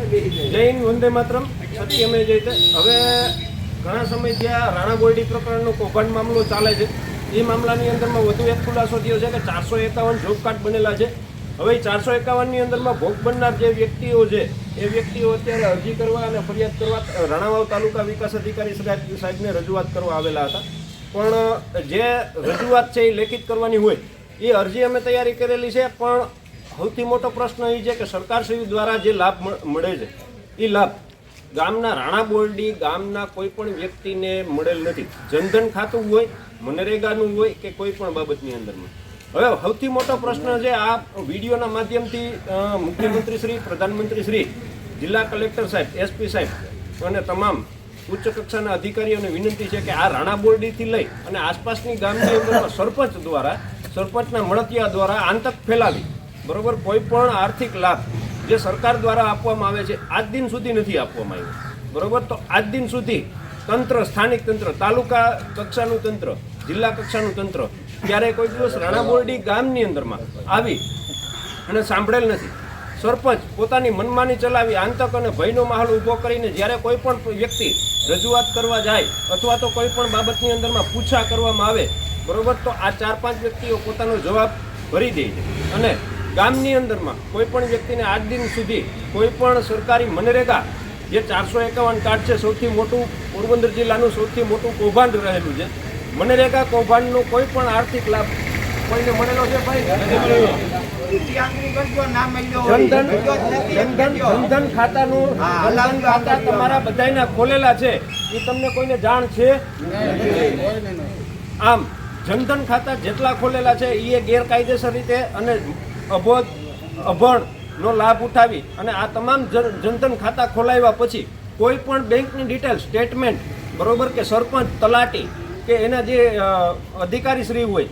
હિન્દ વંદે માતરમ સત્યમે જઈ હવે ઘણા સમય જ્યાં રાણા ગોયડી પ્રકરણનો કૌભાંડ મામલો ચાલે છે. એ મામલાની અંદરમાં વધુ એક ખુલાસો થયો છે કે ચારસો એકાવન જોબ કાર્ડ બનેલા છે. હવે ચારસો એકાવનની અંદરમાં ભોગ બનનાર જે વ્યક્તિઓ છે, એ વ્યક્તિઓ અત્યારે અરજી કરવા અને ફરિયાદ કરવા રાણાવાવ તાલુકા વિકાસ અધિકારી સાહેબ સાહેબને રજૂઆત કરવા આવેલા હતા. પણ જે રજૂઆત છે એ લેખિત કરવાની હોય, એ અરજી અમે તૈયારી કરેલી છે, પણ સૌથી મોટો પ્રશ્ન એ છે કે સરકારશ્રી દ્વારા જે લાભ મળે છે એ લાભ ગામના રાણા બોરડી, ગામના કોઈ પણ વ્યક્તિને મળેલ નથી. જનધન ખાતું હોય, મનરેગાનું હોય કે કોઈ પણ બાબતની અંદરમાં. હવે સૌથી મોટો પ્રશ્ન છે આ વિડીયોના માધ્યમથી મુખ્યમંત્રી શ્રી, પ્રધાનમંત્રી શ્રી, જિલ્લા કલેક્ટર સાહેબ એસપી સાહેબ અને તમામ ઉચ્ચ કક્ષાના અધિકારીઓને વિનંતી છે કે આ રાણા બોરડીથી લઈ અને આસપાસની ગામની અંદરમાં સરપંચ દ્વારા, સરપંચના મળતિયા દ્વારા આંતક ફેલાવી બરોબર, કોઈ પણ આર્થિક લાભ જે સરકાર દ્વારા આપવામાં આવે છે, આજ દિન સુધી નથી આપવામાં આવ્યો. બરોબર? તો આજ દિન સુધી તંત્ર, સ્થાનિક તંત્ર, તાલુકા કક્ષાનું તંત્ર, જિલ્લા કક્ષાનું તંત્ર ક્યારે કોઈ દિવસ રાણાબોરડી ગામની અંદરમાં આવી અને સાંભળેલ નથી. સરપંચ પોતાની મનમાની ચલાવી આંતક અને ભયનો માહોલ ઊભો કરીને જ્યારે કોઈ પણ વ્યક્તિ રજૂઆત કરવા જાય અથવા તો કોઈ પણ બાબતની અંદરમાં પૂછા કરવામાં આવે, બરોબર? તો આ ચાર પાંચ વ્યક્તિઓ પોતાનો જવાબ ભરી દે છે. અને ગામની અંદરમાં કોઈ પણ વ્યક્તિને આજ દિન સુધી કોઈ પણ સરકારી મનરેગા જે ચારસો એકાવન કાર્ડ છે સૌથી મોટું પોરબંદર જિલ્લાનું સૌથી મોટું કૌભાંડ રહેલું છે. મનરેગા કૌભાંડનો કોઈ પણ આર્થિક લાભ કોઈને મળેલો છે ભાઈ? જનધન ખાતાનું ખાતા તમારા બધાયના ખોલેલા છે. એ તમને કોઈને જાણ છે? આમ જનધન ખાતા જેટલા ખોલેલા છે એ ગેરકાયદેસર રીતે અને અબોધ અભણ નો લાભ ઉઠાવી અને આ તમામ જન- જનધન ખાતા ખોલાવ્યા પછી કોઈ પણ બેંકની ડિટેલ, સ્ટેટમેન્ટ, બરોબર કે સરપંચ, તલાટી કે એના જે અધિકારી શ્રી હોય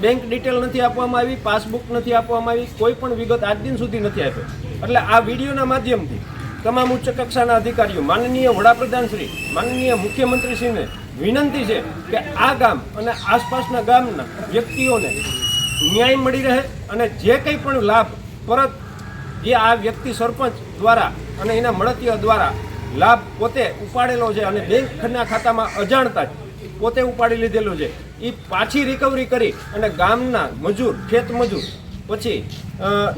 બેંક ડિટેલ નથી આપવામાં આવી, પાસબુક નથી આપવામાં આવી, કોઈ પણ વિગત આજ દિન સુધી નથી આપી એટલે આ વિડીયોના માધ્યમથી તમામ ઉચ્ચ કક્ષાના અધિકારીઓ, માનનીય વડાપ્રધાન શ્રી, માનનીય મુખ્યમંત્રીશ્રીને વિનંતી છે કે આ ગામ અને આસપાસના ગામના વ્યક્તિઓને ન્યાય મળી રહે અને જે કંઈ પણ લાભ પરત જે આ વ્યક્તિ સરપંચ દ્વારા અને એના મળતીઓ દ્વારા લાભ પોતે ઉપાડેલો છે અને બેંકના ખાતામાં અજાણતા જ પોતે ઉપાડી લીધેલો છે એ પાછી રિકવરી કરી અને ગામના મજૂર, ખેત મજૂર, પછી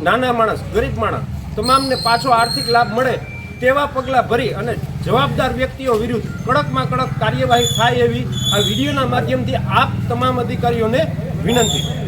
નાના માણસ, ગરીબ માણસ, તમામને પાછો આર્થિક લાભ મળે તેવા પગલાં ભરી અને જવાબદાર વ્યક્તિઓ વિરુદ્ધ કડકમાં કડક કાર્યવાહી થાય એવી આ વિડીયોના માધ્યમથી આપ તમામ અધિકારીઓને વિનંતી.